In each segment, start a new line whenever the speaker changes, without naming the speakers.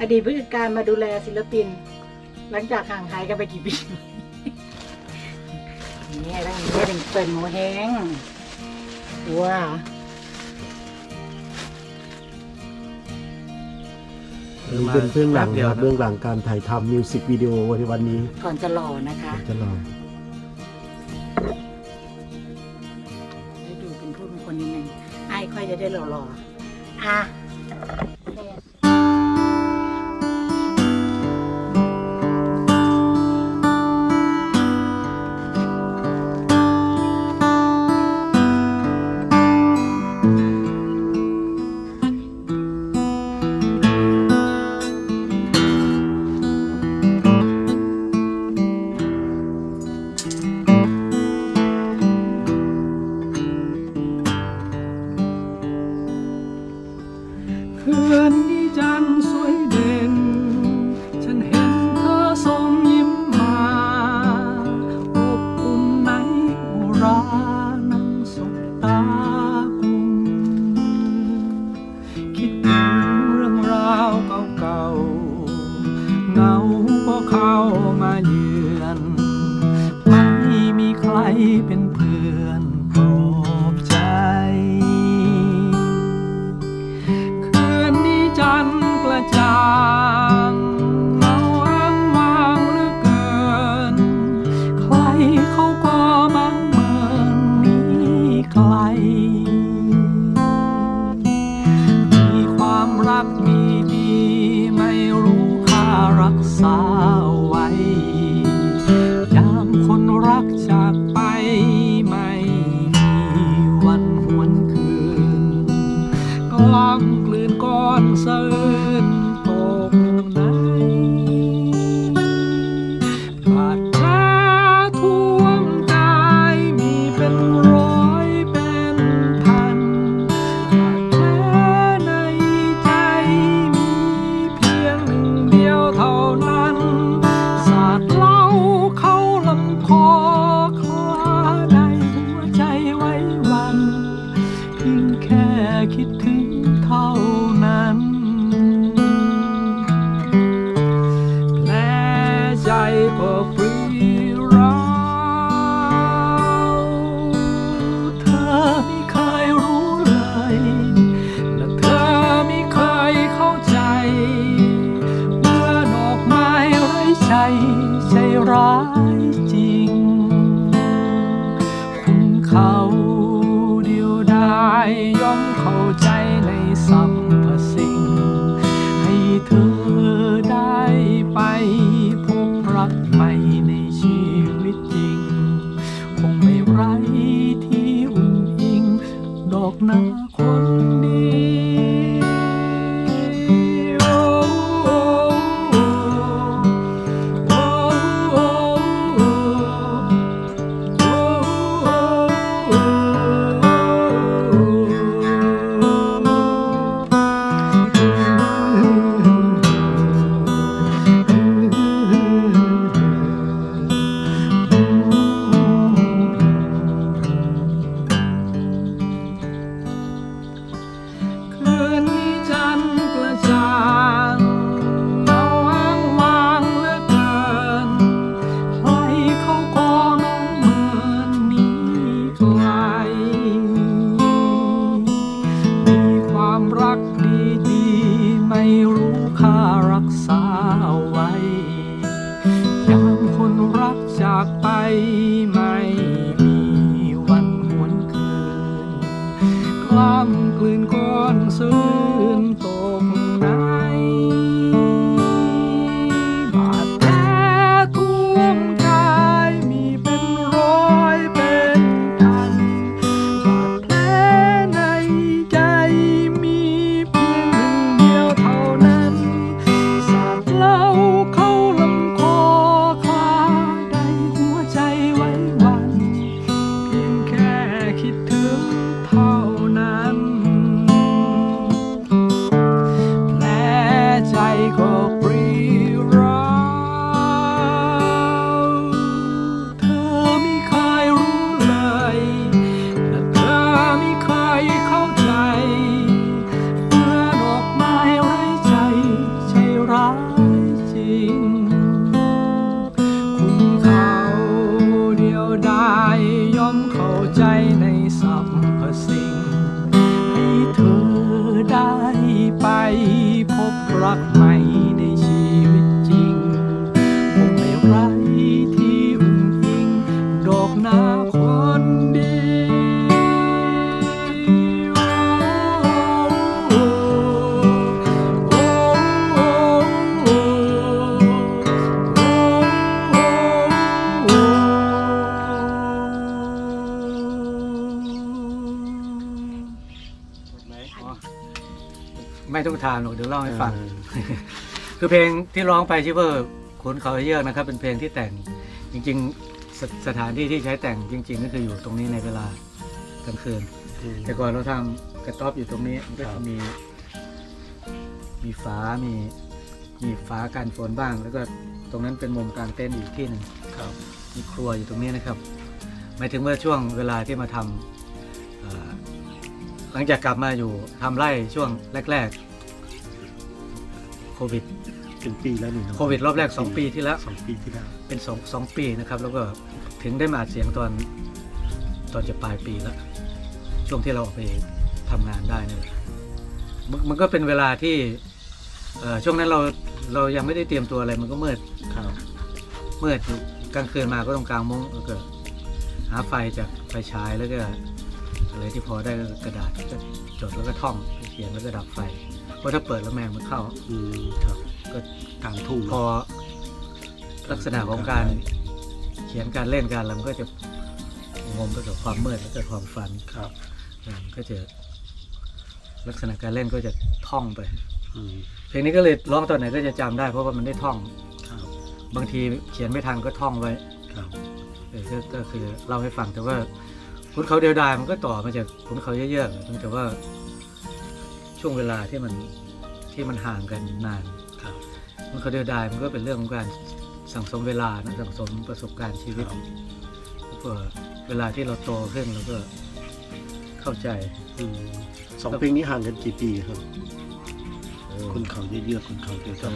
อดีตผู้จัดการมาดูแลศิลปิน หลังจากห่างหายกันไปกี่ปีนี่ต้องมีเป็นเปิดหมูแห้งว้า
นี่เป็นเรื่องหลัง
น
ครับเบื้องหลังการถ่ายทำมิวสิกวิดีโอในวันนี้
ก่อนจะหลอนะคะ
จะรอ
ได้ดูเป็นผู้เป็นคนนิดนึงไอ้ค่อยจะได้
รอรอๆอะ องกลืนก้อนเสิน ใจใจร้าย ไม่ต้องทานหรอกเดี๋ยวเล่าให้ฟัง คือเพลงที่ร้องไปชื่อว่าขนเขาเยอะนะครับ เป็นเพลงที่แต่งจริงๆสสถานที่ที่ใช้แต่งจริง ๆ ก็คืออยู่ตรงนี้ในเวลากลางคืน แต่ก่อนเราทำกระต๊อบอยู่ตรงนี้มันก็
ครั
จะ
บ
มี มีฝามีมีฝากันฝนบ้าง แล้วก็ตรงนั้นเป็นมุมกลางเต้นท์อีกที่หนึ่ง
ครับ
มีครัวอยู่ตรงนี้นะครับหมายถึงว่าช่วงเวลาที่มาทำเอ่อหลังจากกลับมาอยู่ทำไร่ช่วงแรกๆโค วิด
เป็นปีแล้วนี่เนอะ
โควิดรอบแรก 2 ปีที่แล้ว
สองปีที่แล้ว
เป็นสองสองปีนะครับ แล้วก็ถึงได้มาอัดเสียงตอนตอนจะปลายปีแล้ว ช่วงที่เราออกไปทำงานได้นี่แหละมันมันก็เป็นเวลาที่เอ่อช่วงนั้นเราเรายังไม่ได้เตรียมตัวอะไร มันก็มืด
ครับ
มืดอยู่กลางคืนมาก็ต้องกลางมุ้งแล้วก็หาไฟจากไฟฉายแล้วก็อะไรที่พอได้ก็กระดาษก็จดแล้วก็ท่อง เขียนแล้วก็ดับไฟ เพราะถ้าเปิดแล้วแมงมันเข้า
อืมครับ
ก็
กลางทุ่ง
พอ ลักษณะของการเขียนการเล่นการอะไรมันก็จะงมไปกับความมืดแล้วก็ความฝัน
ครับ
เออก็จะลักษณะการเล่นก็จะท่องไป
อืม
เพลงนี้ก็เลยร้องตอนไหนก็จะจำได้เพราะว่ามันได้ท่อง
ครับ
บางทีเขียนไม่ทันก็ท่องไว้
ครับ
เออก็ก็คือเล่าให้ฟังแต่ว่าคุณเขาเดียวดายมันก็ต่อมาจากคุณเขาเยอะๆเพียงแต่ว่า ช่วงเวลาที่มันที่มันห่างกันนาน
ครับ
คุณเขาเดียวดายมันก็เป็นเรื่องของการสั่งสมเวลานะสั่งสมประสบการณ์ชีวิต
ครับ
แล้วก็เวลาที่เราโตขึ้นเราก็เข้าใจ
อืมสองเพลงนี้ห่างกันกี่ปีครับ
เออ
คนเขาเยอะๆคนเขาเดียวกัน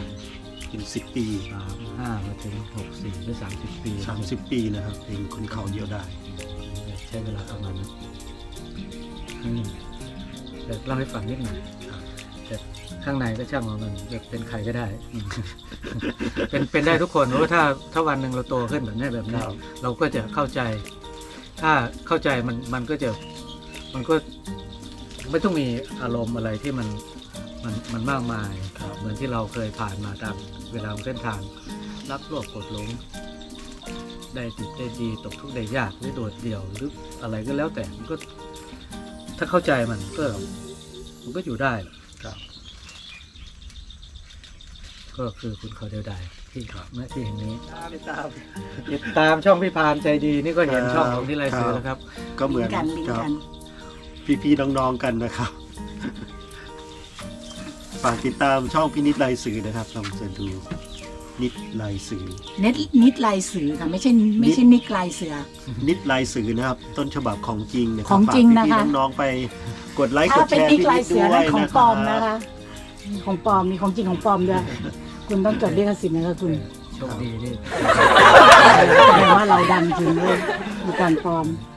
เป็นสิบปี
สามห้ามาถึงหกสี่หรือสามสิบปี
สามสิบปีนะครับเพลงคนเขาเดียวได้
ใช้เวลาประมาณนั้น อืมแต่เล่าให้ฟังนิดหน่อย
ครับ
แต่ข้างในก็ช่างว่ามันจะเป็นใครก็ได้อืมเป็นเป็นได้ทุกคนเพราะว่าถ้าถ้าวันหนึ่งเราโตขึ้นแบบนี้แบบนี้
ครับ
เราก็จะเข้าใจ ถ้าเข้าใจมันมันก็จะมันก็ไม่ต้องมีอารมณ์อะไรที่มันมันมันมากมาย
ครับ
เหมือนที่เราเคยผ่านมาตามเวลาของเส้นทางรักโลภกดหลงได้ติดได้ดีตกทุกข์ได้ยากหรือโดดเดี่ยวหรืออะไรก็แล้วแต่มันก็ ถ้าเข้าใจมันก็มันก็อยู่ได้
ครับ
ก็คือคุณเขาเดียวดายที่
ครับ
ณที่แห่งนี้ติดตามติดตามช่องพี่พานใจดีนี่ก็เห็นช่องของที่ไรซื้อแล้วครับ
ก็เหมื
ลิ
องน
ก์กันลิง
ค
ก์
รับ
กัน
พี่ๆน้องๆกันนะครับฝากติดตามช่องพินิจลายสื่อนะครับลองเสิร์ชดู นิดลายสื่อ
เน็ตนิดลายสือค่ะไม่ใช่ไม่ใช่นิกลายเสือ
นิดลายสื่อนะครับ ต้นฉบับของจริงนะครั
ของจริงนะคะ
ฝากพี่ๆน้องๆไปกดไลค์ก
ถ้า
ดแช
เป็น
ร์
นิก
พี่
ลาย
นิด
เสื
ด้
อ
ว
นั่
ย
นของ
นะ
ป
ค
ล
รั
อมนะคะ ของปลอมมีของจริงของปลอมด้วยคุณต้องจดลิขสิทธิ์นะคะคุณ
โชคดีที่
แปลว่าเราดังจริงเลยมีการปลอม
ค